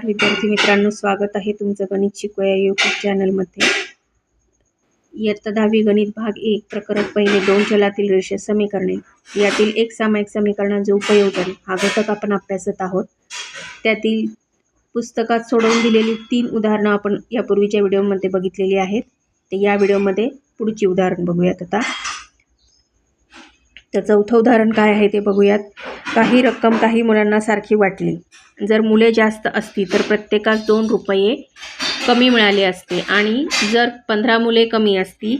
नमस्कार विद्यार्थी मित्रांनो स्वागत आहे तुमचं गणित शिकूया यूट्यूब चॅनलमध्ये इयत्ता दहावी गणित भाग एक प्रकरण पहिले दोन चलातील रेषे समीकरणे. यातील एक सामायिक समीकरणांचे उपयोजन हा घटक आपण अभ्यासत आहोत. त्यातील पुस्तकात सोडवून दिलेली तीन उदाहरणं आपण यापूर्वीच्या व्हिडिओमध्ये बघितलेली आहेत. ते या व्हिडिओमध्ये पुढची उदाहरण बघूयात आता. तर चौथं उदाहरण काय आहे ते बघूयात. काही रक्कम काही मुलांना सारखी वाटली. जर मुले जास्त असती तर प्रत्येकास दोन रुपये कमी मिळाले असते. आणि जर पंधरा मुले कमी असती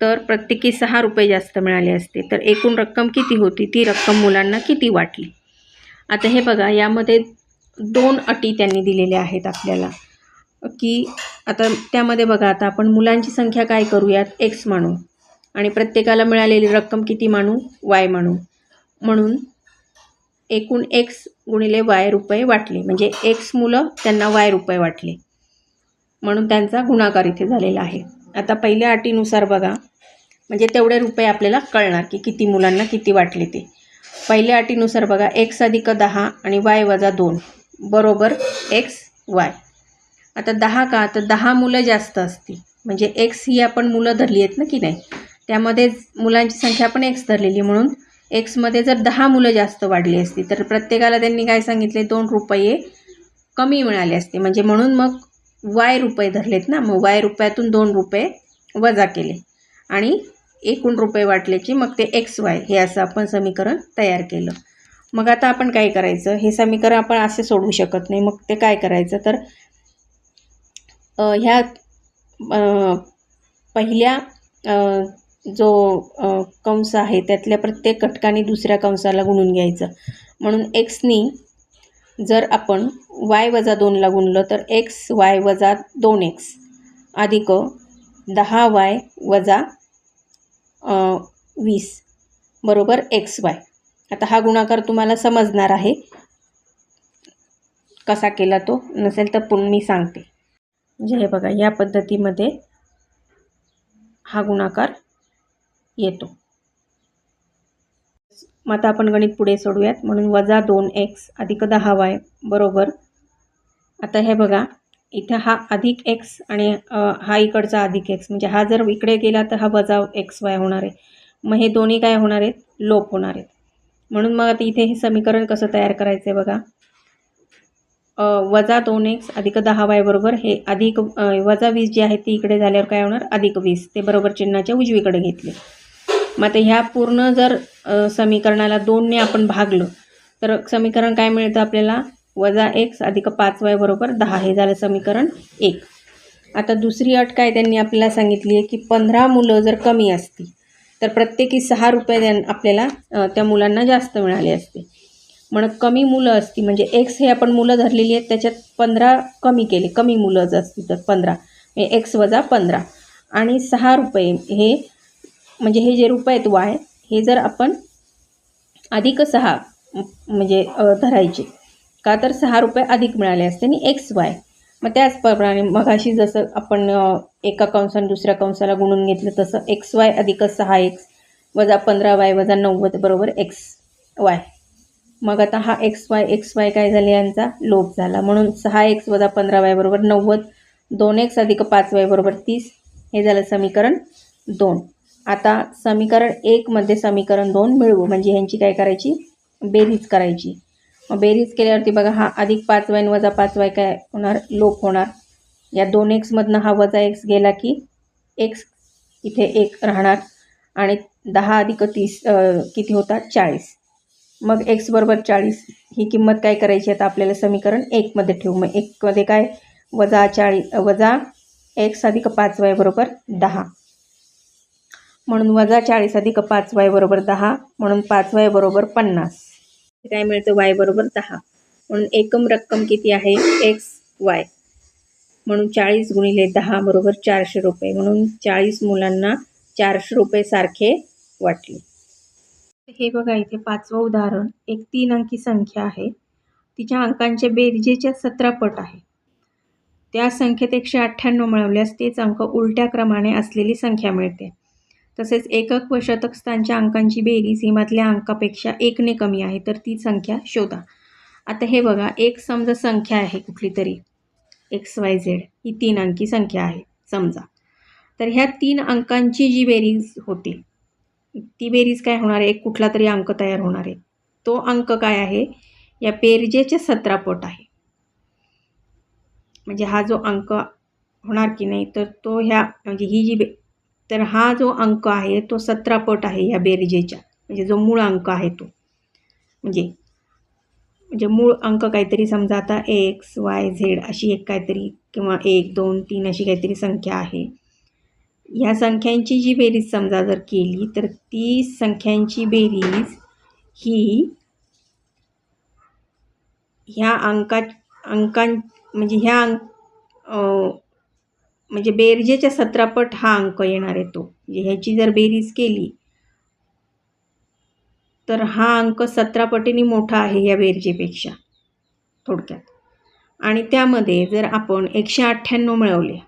तर प्रत्येकी सहा रुपये जास्त मिळाले असते. तर एकूण रक्कम किती होती? ती रक्कम मुलांना किती वाटली? आता हे बघा यामध्ये दोन अटी त्यांनी दिलेल्या आहेत आपल्याला. की आता त्यामध्ये बघा आता आपण मुलांची संख्या काय करूयात? एक्स मानू. आणि प्रत्येकाला मिळालेली रक्कम किती मानू? वाय मानू. म्हणून एकूण एक्स गुणिले वाय रुपये वाटले. म्हणजे एक्स मुलं त्यांना वाय रुपये वाटले. म्हणून त्यांचा गुणाकार इथे झालेला आहे. आता पहिल्या अटीनुसार बघा. म्हणजे तेवढे रुपये आपल्याला कळणार की किती मुलांना किती वाटले ते. पहिल्या अटीनुसार बघा. एक्स अधिक दहा आणि वाय वजा दोन. बरोबर एक्स वाय आता दहा का? तर दहा मुलं जास्त असतील. म्हणजे एक्स ही आपण मुलं धरली आहेत ना की नाही? त्यामध्ये मुलांची संख्या पण एक्स धरलेली म्हणून एक्समध्ये जर दहा मुलं जास्त वाढली असती तर प्रत्येकाला त्यांनी काय सांगितले? दोन रुपये कमी मिळाले असते. म्हणजे म्हणून मग वाय रुपये धरलेत ना. मग वाय रुपयातून दोन रुपये वजा केले. आणि एकूण रुपये वाटले की मग ते एक्स वाय हे असं आपण समीकरण तयार केलं. मग आता आपण काय करायचं? हे समीकरण आपण असे सोडवू शकत नाही. मग ते काय करायचं? तर ह्या पहिल्या जो कंस आहे त्यातल्या प्रत्येक घटकाने दुसऱ्या कंसाला गुणून घ्यायचं. म्हणून एक्सनी जर आपण वाय वजा दोनला गुणलं तर एक्स वाय वजा दोन एक्स अधिक दहा वाय वजा वीस. बरोबर एक्स वाय आता हा गुणाकार तुम्हाला समजणार आहे. कसा केला तो? नसेल तर पुन्हा मी सांगते. म्हणजे हे बघा या पद्धतीमध्ये हा गुणाकार येतो. मग आता आपण गणित पुढे सोडूयात. म्हणून वजा दोन एक्स अधिक दहा वाय बरोबर. आता हे बघा. इथं हा अधिक एक्स आणि हा इकडचा अधिक एक्स म्हणजे हा जर इकडे गेला तर हा वजा एक्स वाय होणार आहे. मग हे दोन्ही काय होणार आहेत? लोप होणार आहेत. म्हणून मग आता इथे हे समीकरण कसं तयार करायचं आहे बघा वजा दोन एक्स अधिक दहा वाय बरोबर. हे अधिक वजा वीस जे आहे ती इकडे झाल्यावर काय होणार? अधिक वीस. ते बरोबर चिन्हाच्या उजवीकडे घेतले. मग आता ह्या पूर्ण जर समीकरणाला दोनने आपण भागलं तर समीकरण काय मिळतं आपल्याला? वजा एक्स अधिक पाच वाय बरोबर दहा. हे झालं समीकरण एक. आता दुसरी अट काय त्यांनी आपल्याला सांगितली आहे की पंधरा मुलं जर कमी असती तर प्रत्येकी सहा रुपये द्या आपल्याला त्या मुलांना जास्त मिळाले असते. म्हण कमी मुलं असती म्हणजे एक्स हे आपण मुलं धरलेली आहेत त्याच्यात पंधरा कमी केले कमी मुलं जर असती तर पंधरा. एक्स वजा पंधरा. आणि सहा रुपये हे म्हणजे हे जे रुपये आहेत वाय हे जर आपण अधिक सहा म्हणजे धरायचे का तर सहा रुपये अधिक मिळाले असते आणि एक्स वाय मग त्याचप्रमाणे मगाशी जसं आपण एका कंसाने दुसऱ्या कंसाला गुणून घेतलं तसं एक्स वाय अधिक सहा एक्स वजा पंधरा वाय वजा नव्वद बरोबर एक्स वाय मग आता हा एक्स वाय एक्स वाय काय झाले? यांचा लोप झाला. म्हणून सहा एक्स वजा पंधरा वाय बरोबर नव्वद दोन एक्स अधिक पाच वाय बरोबर तीस हे झालं समीकरण दोन. आता समीकरण एकमध्ये समीकरण दोन मिळवू. म्हणजे ह्यांची काय करायची? बेरीज करायची. मग बेरीज केल्यावरती बघा हा अधिक पाच वाय वजा पाच वाय काय होणार? लोप होणार. या दोन एक्समधनं हा वजा एक्स गेला की एक्स इथे एक राहणार. आणि दहा अधिक तीस किती होतात? चाळीस. मग एक्स बरोबर चाळीस ही किंमत काय करायची? आता आपल्याला समीकरण एकमध्ये ठेवू. मग एकमध्ये काय? वजा चाळीस वजा एक्स अधिक पाच वाय बरोबर दहा. म्हणून वजा चाळीस अधिक पाच वाय बरोबर दहा म्हणून पाच वाय बरोबर पन्नास. काय मिळतं? वाय बरोबर दहा. म्हणून एकम रक्कम किती आहे? X Y. म्हणून चाळीस गुणिले दहा बरोबर चारशे रुपये. म्हणून चाळीस मुलांना चारशे रुपये सारखे वाटले. हे बघा इथे पाचवं उदाहरण. एक तीन अंकी संख्या आहे. तिच्या अंकांचे बेरजेच्या सतरा पट आहे. त्या संख्येत एकशे अठ्ठ्याण्णव मिळवल्यास तेच अंक उलट्या क्रमाने असलेली संख्या मिळते. तसेच एकक व शतकस्थानच्या अंकांची बेरीज हिमातल्या अंकापेक्षा एकने कमी आहे तर ती संख्या शोधा. आता हे बघा एक समजा संख्या आहे कुठली तरी. एक्स वाय झेड ही तीन अंकी संख्या आहे समजा. तर ह्या तीन अंकांची जी बेरीज होती ती बेरीज काय होणार आहे? एक कुठला तरी अंक तयार होणार आहे. तो अंक काय आहे? या पेरजेच्या सतरा पट आहे. म्हणजे हा जो अंक होणार की नाही तर तो ह्या म्हणजे ही जी बे तर हा जो अंक आहे तो सतरा पट आहे ह्या बेरजेच्या. म्हणजे जो मूळ अंक आहे तो. म्हणजे म्हणजे मूळ अंक काहीतरी समजा आता एक्स वाय झेड अशी एक काहीतरी किंवा एक दोन तीन अशी काहीतरी संख्या आहे. ह्या संख्यांची जी बेरीज समजा जर केली तर ती संख्यांची बेरीज ही ह्या अंका अंकां म्हणजे ह्या अंक म्हणजे बेरजेच्या सतरापट हा अंक येणार आहे तो. म्हणजे ह्याची जर बेरीज केली तर हा अंक सतरा पटीने मोठा आहे या बेरजेपेक्षा थोडक्यात. आणि त्यामध्ये जर आपण एकशे अठ्ठ्याण्णव मिळवले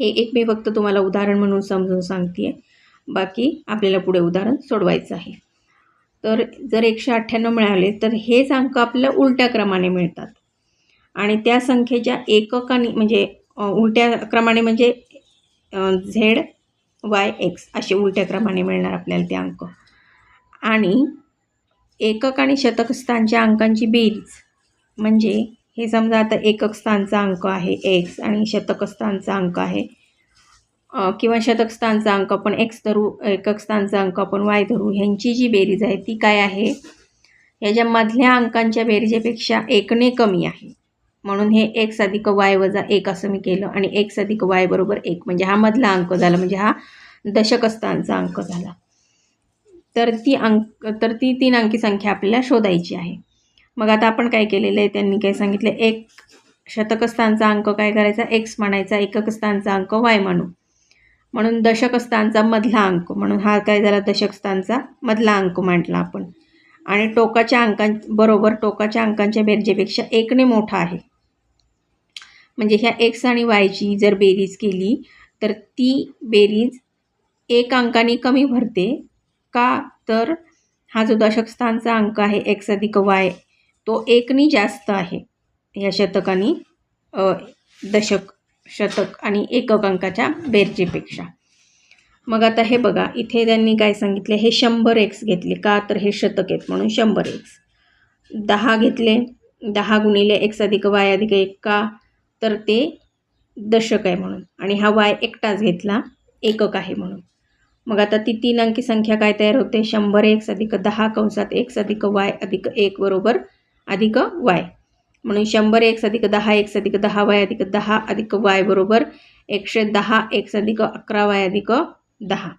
हे एक मी फक्त तुम्हाला उदाहरण म्हणून समजून सांगते आहे बाकी आपल्याला पुढे उदाहरण सोडवायचं आहे. तर जर एकशे अठ्ठ्याण्णव मिळाले तर हेच अंक आपल्याला उलट्या क्रमाने मिळतात. आणि त्या संख्येच्या एककाने म्हणजे उलट्या क्रमाने म्हणजे झेड वाय एक्स असे उलट्या क्रमाने मिळणार आपल्याला ते अंक. आणि एकक आणि शतक स्थानच्या अंकांची बेरीज म्हणजे हे समजा आता एकक स्थानचा अंक आहे एक्स आणि शतक स्थानचा अंक आहे. किंवा शतक स्थानचा अंक आपण एक्स धरू एकक स्थानचा अंक आपण वाय धरू ह्यांची जी बेरीज आहे ती काय आहे? याच्यामधल्या अंकांच्या बेरीजेपेक्षा एकने कमी आहे. म्हणून हे एक्स अधिक वाय वजा एक असं मी केलं आणि एक्स अधिक वाय बरोबर एक. म्हणजे हा मधला अंक झाला म्हणजे हा दशकस्थांचा अंक झाला. तर ती अंक तर ती तीन अंकी संख्या आपल्याला शोधायची आहे. मग आता आपण काय केलेलं आहे? त्यांनी काय सांगितलं? एक शतकस्थांचा अंक काय करायचा? एक्स म्हणायचा एककस्थानचा अंक वाय म्हणू. म्हणून दशकस्थांचा मधला अंक म्हणून हा काय झाला? दशकस्थांचा मधला अंक मांडला आपण. आणि टोकाच्या अंकां बरोबर टोकाच्या अंकांच्या बेरजेपेक्षा एकने मोठा आहे. म्हणजे ह्या एक्स आणि वायची जर बेरीज केली तर ती बेरीज एक अंकाने कमी भरते का? तर हा जो दशकस्थानचा अंक आहे एक्स अधिक वाय तो एकनी जास्त आहे. या शतकानी दशक शतक आणि एकक अंकाच्या बेरजेपेक्षा. मग आता हे बघा इथे त्यांनी काय सांगितले? हे शंभर एक्स घेतले. का तर हे शतक आहेत म्हणून शंभर एक्स दहा घेतले. दहा गुणिले एक्स अधिक वाय अधिक एक का? तर ते दशक आहे म्हणून. आणि हा वाय एकटाच घेतला एकक आहे म्हणून. मग आता ती तीन अंकी संख्या काय तयार होते? शंभर एक्स अधिक दहा कंसात एक्स अधिक वाय अधिक एक बरोबर अधिक वाय. म्हणून शंभर एक्स अधिक दहा एक्स अधिक दहा वाय अधिक दहा अधिक वाय बरोबर एकशे दहा एक्स अधिक अकरा वाय अधिक दहा.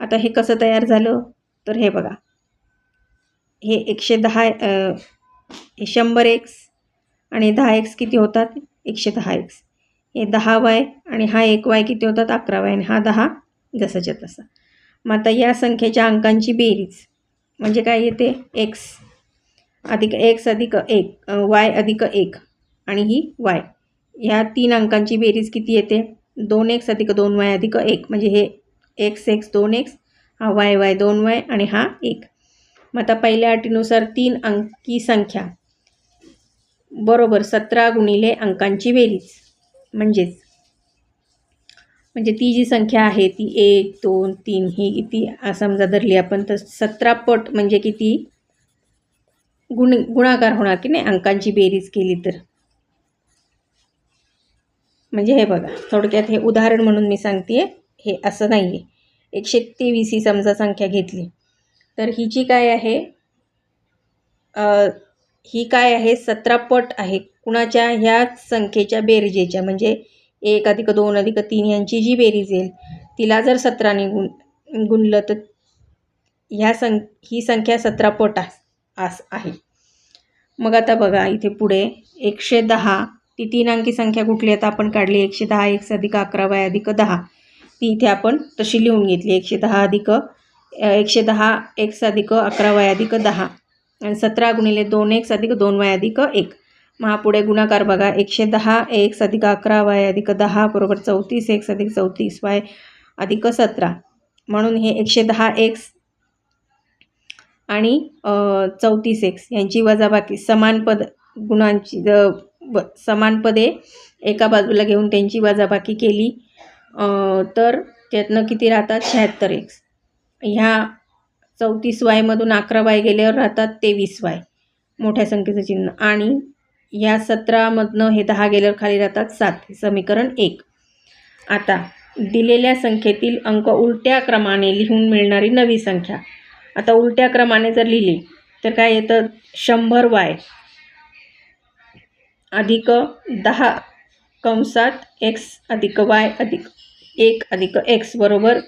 आता हे कसं तयार झालं? तर हे बघा. हे एकशे दहा हे शंभर एक्स आणि दहा एक्स किती होतात? एकशे दहा एक्स. हे दहा वाय आणि हा एक वाय किती होतात? अकरा वाय आणि हा दहा जसाच्या तसा. मग आता या संख्येच्या अंकांची बेरीज. म्हणजे काय येते? एक्स. अधिक एक्स अधिक एक वाय अधिक एक आणि ही वाय. ह्या तीन अंकांची बेरीज किती येते? दोन एक्स अधिक दोन वाय अधिक एक. म्हणजे हे एक्स एक्स दोन एक्स हा वाय वाय दोन वाय आणि हा एक. मग आता पहिल्या अटीनुसार तीन अंकी संख्या. बरोबर सतरा गुणिले अंकांची बेरीज. म्हणजेच म्हणजे ती जी संख्या आहे ती एक दोन तीन ही किती समजा धरली आपण तर सतरा पट म्हणजे किती? गुण गुणाकार होणार की नाही? अंकांची बेरीज केली तर. म्हणजे हे बघा थोडक्यात हे उदाहरण म्हणून मी सांगते हे असं नाही आहे एकशे तेवीस ही समजा संख्या घेतली. तर ही जी काय आहे? ही काय आहे? सतरा पट आहे. कुणाच्या? ह्या संख्येच्या बेरजेच्या. म्हणजे एक अधिक दोन अधिक तीन यांची जी बेरीज येईल तिला जर सतराने गुण गुणलं तर ह्या सं ही संख्या सतरा पट आस आहे. मग आता बघा इथे पुढे एकशे दहा. ती तीन अंकी संख्या कुठली? आता आपण काढली एकशे दहा एक अधिक अकरा वाय अधिक दहा. ती इथे आपण तशी लिहून घेतली. एकशे दहा अधिक एकशे दहा एक अधिक अकरा वाय अधिक दहा. आणि सतरा गुणिले दोन एक्स अधिक दोन वाय अधिक एक. मग पुढे गुणाकार बघा एकशे दहा एक्स अधिक अकरा वाय अधिक दहा बरोबर चौतीस एक्स अधिक चौतीस वाय अधिक सतरा. म्हणून हे एकशे दहा एक्स आणि चौतीस एक्स यांची वजाबाकी समान पद गुणांची समान पदे एका बाजूला घेऊन त्यांची वजाबाकी केली. तर त्यातनं किती राहतात? शहात्तर एक्स ह्या चौतीस वायमधून अकरा वाय गेल्यावर राहतात तेवीस वाय. मोठ्या संख्येचं चिन्ह. आणि या सतरामधनं हे दहा गेल्यावर खाली राहतात सात. समीकरण एक. आता दिलेल्या संख्येतील अंक उलट्या क्रमाने लिहून मिळणारी नवी संख्या. आता उलट्या क्रमाने जर लिहिली तर काय येतं? शंभर वाय. अधिक दहा कंसात एक्स अधिक वाय अधिक एक अधिक एक्स बरोबर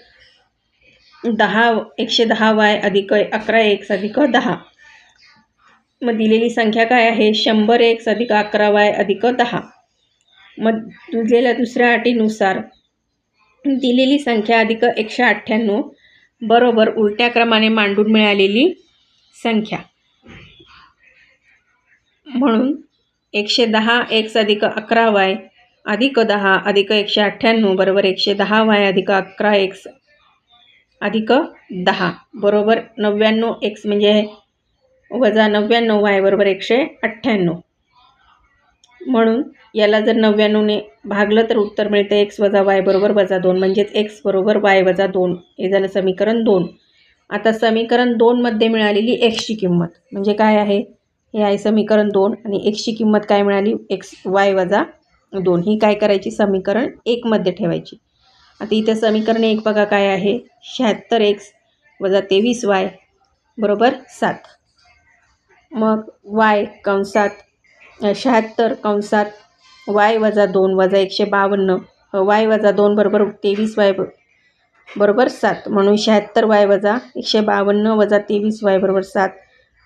दहा एकशे दहा वाय अधिक अकरा एक्स अधिक दहा. मग दिलेली संख्या काय आहे? शंभर एक्स अधिक अकरा वाय अधिक दहा. मग दिलेल्या दुसऱ्या अटीनुसार दिलेली संख्या अधिक एकशे अठ्ठ्याण्णव बरोबर उलट्या क्रमाने मांडून मिळालेली संख्या. म्हणून एकशे दहा एक्स अधिक अकरा वाय अधिक दहा अधिक एकशे अठ्ठ्याण्णव बरोबर एकशे दहा वाय अधिक अकरा एक्स अधिक दहा. बरोबर नव्याण्णव एक्स म्हणजे वजा नव्याण्णव वाय बरोबर एकशे अठ्ठ्याण्णव. म्हणून याला जर नव्याण्णवने भागलं तर उत्तर मिळतं एक्स वजा वाय बरोबर वजा दोन. म्हणजेच एक्स बरोबर वाय वजा दोन. हे झालं समीकरण दोन. आता समीकरण दोनमध्ये मिळालेली एक्सची किंमत म्हणजे काय आहे? हे आहे समीकरण दोन आणि एक्सची किंमत काय मिळाली? एक्स वाय वजा दोन. ही काय करायची? समीकरण एकमध्ये ठेवायची. आता इथं समीकरण एक बघा काय आहे. शहात्तर एक्स वजा तेवीस वाय बरोबर सात. मग वाय कंसात शहात्तर कंसात वाय वजा दोन वजा एकशे बावन्न वाय वजा दोन बरोबर तेवीस वाय बरोबर सात. म्हणून शहात्तर वाय वजा एकशे बावन्न वजा तेवीस वाय बरोबर सात.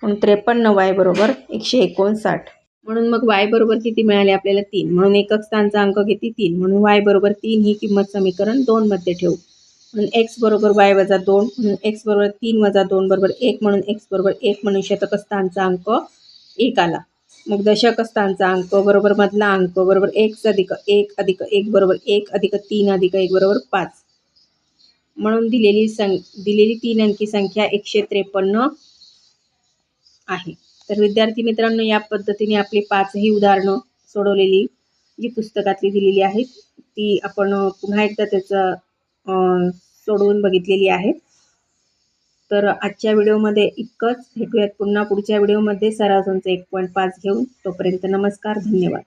म्हणून त्रेपन्न वाय बरोबर एकशे एकोणसाठ. म्हणून मग वाय बरोबर किती मिळाले आपल्याला तीन. म्हणून एकक स्थानचा अंक किती तीन. म्हणून वाय बरोबर तीन ही किंमत समीकरण दोनमध्ये ठेवू. म्हणून एक्स बरोबर वाय वजा दोन. म्हणून एक्स बरोबर तीन वजा दोन बरोबर एक. म्हणून एक्स बरोबर एक. म्हणून शतक स्थानचा अंक एक आला. मग दशक स्थानचा अंक बरोबर मधला अंक बरोबर एक अधिक एक अधिक एक बरोबर एक अधिक तीन अधिक एक बरोबर पाच. म्हणून दिलेली सं दिलेली तीन अंकी संख्या एकशे त्रेपन्न आहे. तर विद्यार्थी मित्रांनो या पद्धतीने आपली पाचही उदाहरणं सोडवलेली जी पुस्तकातली दिलेली आहेत ती आपण पुन्हा एकदा त्याचं सोडवून बघितलेली आहेत. तर आजच्या व्हिडिओमध्ये इतकंच. भेटूयात पुन्हा पुढच्या व्हिडिओमध्ये. सरासनचं एक पॉईंट पाच घेऊन. तोपर्यंत नमस्कार धन्यवाद.